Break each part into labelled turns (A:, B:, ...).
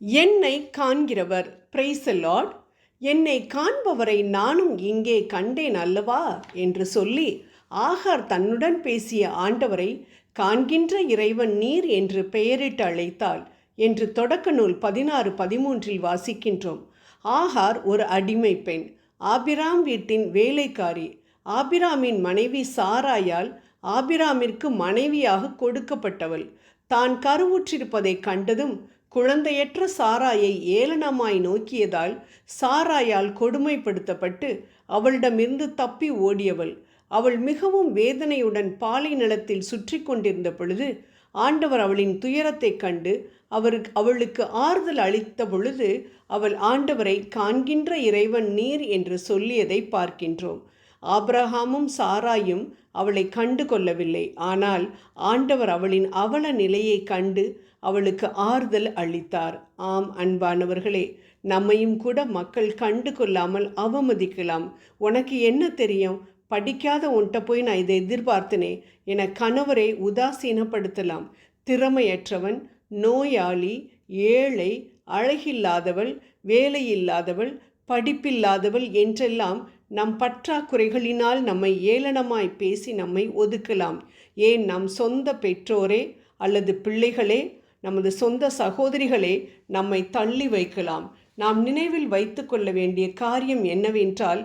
A: என்னை காண்கிறவர். Price Lord என்னை காண்பவரை நானும் இங்கே கண்டேன் அல்லவா? என்று சொல்லி ஆகார் தன்னுடன் பேசிய ஆண்டவரை காண்கின்ற இறைவன் நீர் என்று பெயரிட்டு அழைத்தாள் என்று தொடக்க நூல் பதினாறு பதிமூன்றில் வாசிக்கின்றோம். ஆகார் ஒரு அடிமை பெண். ஆபிராம் வீட்டின் வேலைக்காரி. ஆபிராமின் மனைவி சாராயால் ஆபிராமிற்கு மனைவியாக கொடுக்கப்பட்டவள். தான் கருவுற்றிருப்பதை கண்டதும் குழந்தையற்ற சாராயை ஏளனமாய் நோக்கியதால் சாராயால் கொடுமைப்படுத்தப்பட்டு அவளிடமிருந்து தப்பி ஓடியவள். அவள் மிகவும் வேதனையுடன் பாலை நிலத்தில் சுற்றி கொண்டிருந்த பொழுது ஆண்டவர் அவளின் துயரத்தைக் கண்டு அவருக்கு அவளுக்கு ஆறுதல் அளித்த பொழுது அவள் ஆண்டவரை காண்கின்ற இறைவன் நீர் என்று சொல்லியதை பார்க்கின்றோம். ஆப்ரஹாமும் சாராயும் அவளை கண்டு கொள்ளவில்லை. ஆனால் ஆண்டவர் அவளின் அவல நிலையை கண்டு அவளுக்கு ஆறுதல் அளித்தார். ஆம் அன்பானவர்களே நம்மையும் கூட மக்கள் கண்டு கொள்ளாமல் அவமதிக்கலாம். உனக்கு என்ன தெரியும்? படிக்காத உன்ட்ட போய் நான் இதை எதிர்பார்த்தனே. என கணவரை உதாசீனப்படுத்தலாம். திறமையற்றவன் நோயாளி ஏழை அழகில்லாதவள் வேலையில்லாதவள் படிப்பில்லாதவள் என்றெல்லாம் நம் பற்றாக்குறைகளினால் நம்மை ஏளனமாய் பேசி நம்மை ஒதுக்கலாம். ஏன் நம் சொந்த பெற்றோரே அல்லது பிள்ளைகளே நமது சொந்த சகோதரிகளே நம்மை தள்ளி வைக்கலாம். நாம் நினைவில் வைத்து கொள்ள வேண்டிய காரியம் என்னவென்றால்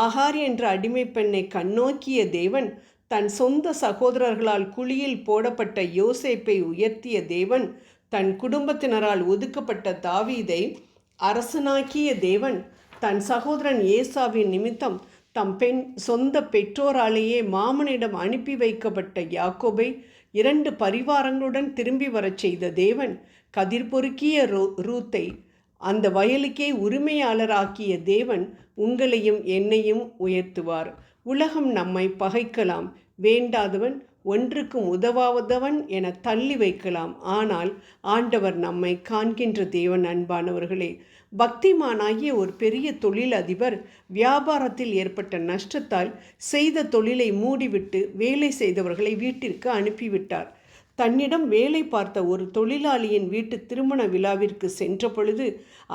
A: ஆகார் என்ற அடிமை பெண்ணை கண்ணோக்கிய தேவன் தன் சொந்த சகோதரர்களால் குழியில் போடப்பட்ட யோசேப்பை உயர்த்திய தேவன் தன் குடும்பத்தினரால் ஒதுக்கப்பட்ட தாவீதை அரசனாக்கிய தேவன் தன் சகோதரன் ஏசாவின் நிமித்தம் தம் பெண் சொந்த பெற்றோராலேயே மாமனிடம் அனுப்பி வைக்கப்பட்ட யாக்கோபை இரண்டு பரிவாரங்களுடன் திரும்பி வரச் செய்த தேவன் கதிர் பொறுக்கிய ரூ ரூத்தை அந்த வயலுக்கே உரிமையாளராக்கிய தேவன் உங்களையும் என்னையும் உயர்த்துவார். உலகம் நம்மை பகைக்கலாம். வேண்டாதவன் ஒன்றுக்கும் உதவாதவன் என தள்ளி வைக்கலாம். ஆனால் ஆண்டவர் நம்மை காண்கின்ற தேவன் அன்பானவர்களே பக்திமானாகிய ஒரு பெரிய தொழிலதிபர் வியாபாரத்தில் ஏற்பட்ட நஷ்டத்தால் செய்த தொழிலை மூடிவிட்டு வேலை செய்தவர்களை வீட்டிற்கு அனுப்பிவிட்டார். தன்னிடம் வேலை பார்த்த ஒரு தொழிலாளியின் வீட்டு திருமண விழாவிற்கு சென்ற பொழுது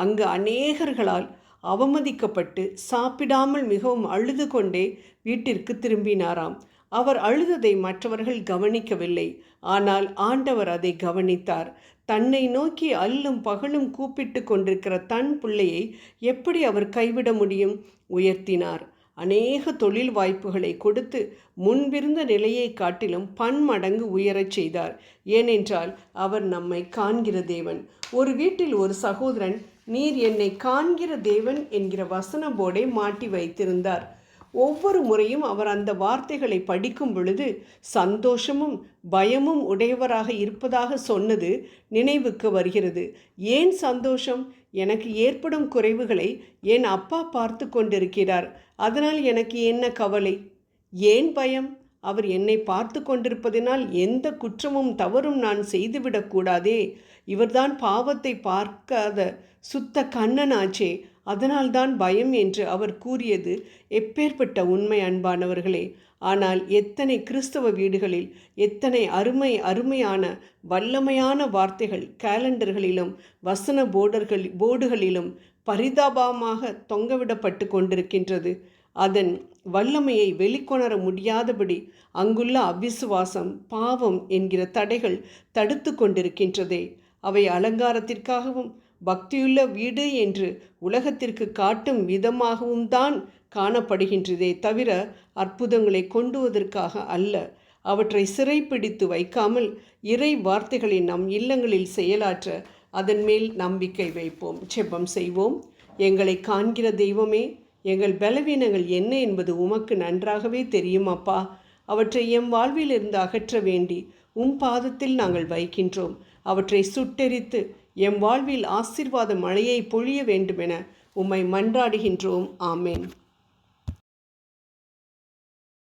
A: அங்கு அநேகர்களால் அவமதிக்கப்பட்டு சாப்பிடாமல் மிகவும் அழுது கொண்டே வீட்டிற்கு திரும்பினாராம். அவர் அழுததை மற்றவர்கள் கவனிக்கவில்லை. ஆனால் ஆண்டவர் அதை கவனித்தார். தன்னை நோக்கி அல்லும் பகலும் கூப்பிட்டு கொண்டிருக்கிற தன் பிள்ளையை எப்படி அவர் கைவிட முடியும்? உயர்த்தினார். அநேக தொழில் வாய்ப்புகளை கொடுத்து முன்பிருந்த நிலையை காட்டிலும் பன்மடங்கு உயரச் செய்தார். ஏனென்றால் அவர் நம்மை காண்கிற தேவன். ஒரு வீட்டில் ஒரு சகோதரன் நீர் என்னை காண்கிற தேவன் என்கிற வசன போர்டை மாட்டி வைத்திருந்தார். ஒவ்வொரு முறையும் அவர் அந்த வார்த்தைகளை படிக்கும் பொழுது சந்தோஷமும் பயமும் உடையவராக இருப்பதாக சொன்னது நினைவுக்கு வருகிறது. ஏன் சந்தோஷம்? எனக்கு ஏற்படும் குறைவுகளை என் அப்பா பார்த்து கொண்டிருக்கிறார். அதனால் எனக்கு என்ன கவலை? ஏன் பயம்? அவர் என்னை பார்த்து கொண்டிருப்பதினால் எந்த குற்றமும் தவறும் நான் செய்துவிடக்கூடாதே. இவர்தான் பாவத்தை பார்க்காத சுத்த கண்ணனாச்சே. அதனால்தான் பயம் என்று அவர் கூறியது எப்பேற்பட்ட உண்மை அன்பானவர்களே. ஆனால் எத்தனை கிறிஸ்தவ வீடுகளில் எத்தனை அருமை அருமையான வல்லமையான வார்த்தைகள் கேலண்டர்களிலும் வசன போர்டர்கள் போர்டுகளிலும் பரிதாபமாக தொங்கவிடப்பட்டு கொண்டிருக்கின்றது. அதன் வல்லமையை வெளிக்கொணர முடியாதபடி அங்குள்ள அவிசுவாசம் பாவம் என்கிற தடைகள் தடுத்து கொண்டிருக்கின்றதே. அவை அலங்காரத்திற்காகவும் பக்தியுள்ள வீடு என்று உலகத்திற்கு காட்டும் விதமாகவும் தான் காணப்படுகின்றதே தவிர அற்புதங்களை கொண்டுவதற்காக அல்ல. அவற்றை சிறைப்பிடித்து வைக்காமல் இறை வார்த்தைகளை நம் இல்லங்களில் செயலாற்ற அதன் மேல் நம்பிக்கை வைப்போம். செப்பம் செய்வோம். எங்களை காண்கிற தெய்வமே எங்கள் பலவீனங்கள் என்ன என்பது உமக்கு நன்றாகவே தெரியும் அப்பா அவற்றை எம் வாழ்விலிருந்து அகற்ற வேண்டி உம் பாதத்தில் நாங்கள் வைக்கின்றோம். அவற்றை சுட்டெரித்து எம் வாழ்வில் ஆசிர்வாத மழையை பொழிய வேண்டுமென உம்மை மன்றாடுகின்றோம். ஆமேன்.